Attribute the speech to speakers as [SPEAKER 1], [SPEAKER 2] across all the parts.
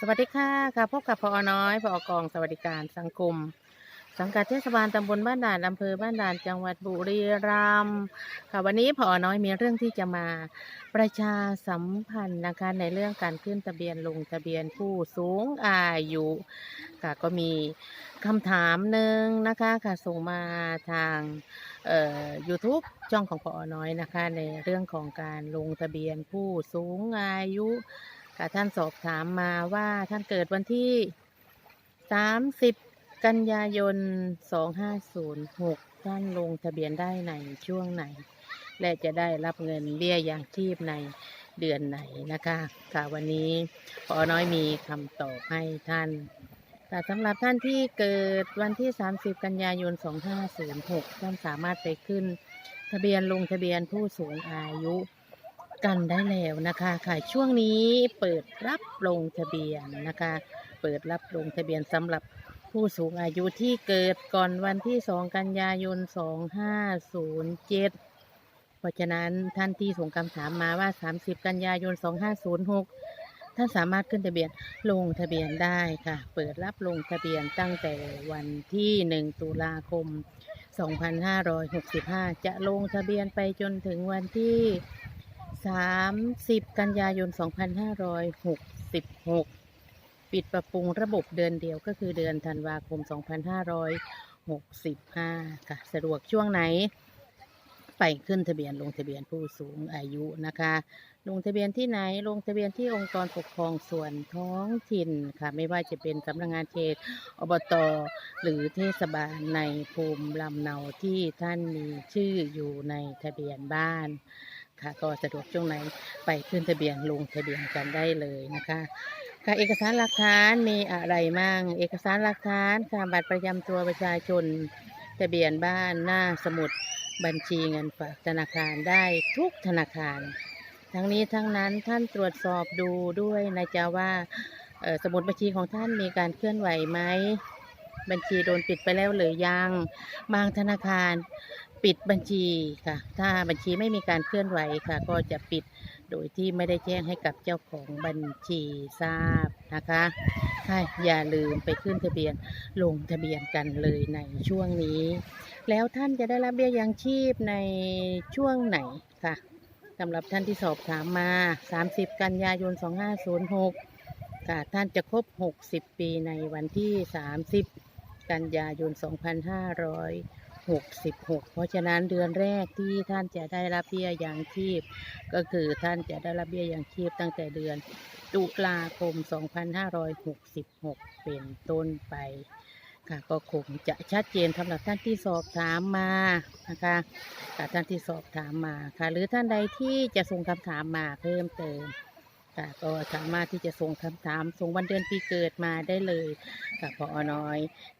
[SPEAKER 1] สวัสดีค่ะค่ะพบกับพอน้อยพอกองสวัสดิการสังคม สังกัดเทศบาลตำบลบ้านด่านอำเภอบ้านด่านจังหวัดบุรีรัมย์ค่ะวันนี้พอน้อยมีเรื่องที่จะมาประชาสัมพันธ์นะคะในเรื่องการขึ้นทะเบียนลงทะเบียนผู้สูงอายุค่ะก็มีคำถามหนึ่งนะคะค่ะส่งมาทางเอ่อ YouTube ช่องของพอน้อยนะคะ ในเรื่องของการลงทะเบียนผู้สูงอายุ ค่ะท่านสอบถามมาว่าท่านเกิดวันที่ 30 กันยายน 2506 ท่านลงทะเบียนได้ในช่วงไหน และจะได้รับเงินเบี้ยยังชีพในเดือนไหนนะคะค่ะวันนี้พอน้อยมีคำตอบให้ท่านค่สำหรับท่านที่เกิดวันที่ 30 กันยายน 2506 ท่านสามารถไปขึ้น ทะเบียนลงทะเบียนผู้สูงอายุ กันได้แล้วนะคะค่ะช่วงนี้เปิดรับลงทะเบียนนะคะ เปิดรับลงทะเบียนสำหรับผู้สูงอายุที่เกิดก่อนวันที่ 2 กันยายน 2507 เพราะฉะนั้นท่านที่ส่งคำถามมาว่า 30 กันยายน 2506 ท่านสามารถขึ้นทะเบียนลงทะเบียนได้ค่ะ เปิดรับลงทะเบียนตั้งแต่วันที่ 1 ตุลาคม 2565 จะลงทะเบียนไปจนถึงวันที่ 30 กันยายน 2566 ปิดปรับปรุงระบบเดือนเดียวก็คือเดือนธันวาคม 2565 ค่ะ สะดวกช่วงไหน ไปขึ้นทะเบียนลงทะเบียนผู้สูงอายุนะคะ ลงทะเบียนที่ไหน ลงทะเบียนที่องค์กรปกครองส่วนท้องถิ่นค่ะ ไม่ว่าจะเป็นสำนักงานเขตอบต หรือเทศบาลในภูมิลำเนาที่ท่านมีชื่ออยู่ในทะเบียนบ้าน ค่ะก็สะดวกช่วงไหนไปขึ้นทะเบียนลงทะเบียนกันได้เลยนะคะค่ะเอกสารหลักฐานมีอะไรมั่งเอกสารหลักฐานค่ะบัตรประจำตัวประชาชนทะเบียนบ้านหน้าสมุดบัญชีเงินฝากธนาคารได้ทุกธนาคาร ทั้งนี้ทั้งนั้นท่านตรวจสอบดูด้วยนะจ๊ะว่าสมุดบัญชีของท่านมีการเคลื่อนไหวไหมบัญชีโดนปิดไปแล้วหรือยัง บางธนาคาร ปิดบัญชีค่ะ ถ้าบัญชีไม่มีการเคลื่อนไหวค่ะ ก็จะปิดโดยที่ไม่ได้แจ้งให้กับเจ้าของบัญชีทราบนะคะค่ะอย่าลืมไปขึ้นทะเบียนลงทะเบียนกันเลยในช่วงนี้ แล้วท่านจะได้รับเบี้ยยังชีพในช่วงไหนค่ะสำหรับท่านที่สอบถามมา 30 กันยายน 2506 ค่ะ ท่านจะครบ 60 ปีในวันที่ 30 กันยายน 2500 2566 เพราะฉะนั้นเดือนแรกที่ท่านจะได้รับเบี้ยยังชีพ ก็คือท่านจะได้รับเบี้ยยังชีพตั้งแต่เดือนตุลาคม 2566 เป็นต้นไปค่ะก็คงจะชัดเจนสำหรับท่านที่สอบถามมานะคะท่านที่สอบถามมาค่ะ หรือท่านใดที่จะส่งคำถามมาเพิ่มเติม ค่ะ ก็สามารถที่จะส่งคำถามส่งวันเดือนปีเกิดมาได้เลยค่ะพอน้อย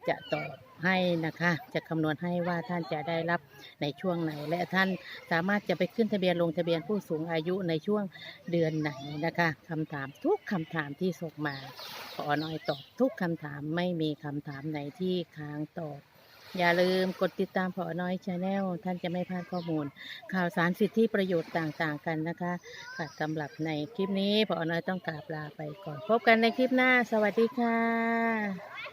[SPEAKER 1] จะตอบให้นะคะ จะคำนวณให้ว่าท่านจะได้รับในช่วงไหน และท่านสามารถจะไปขึ้นทะเบียนลงทะเบียนผู้สูงอายุในช่วงเดือนไหนนะคะคำถามทุกคำถามที่ส่งมาขอน้อยตอบทุกคำถามไม่มีคำถามไหนที่ค้างตอบ อย่าลืมกดติดตามพอน้อยชาแนลท่านจะไม่พลาดข้อมูล ข่าวสารสิทธิประโยชน์ต่างๆกันนะคะค่ะสำหรับในคลิปนี้พอน้อยต้องกราบลาไปก่อน พบกันในคลิปหน้า สวัสดีค่ะ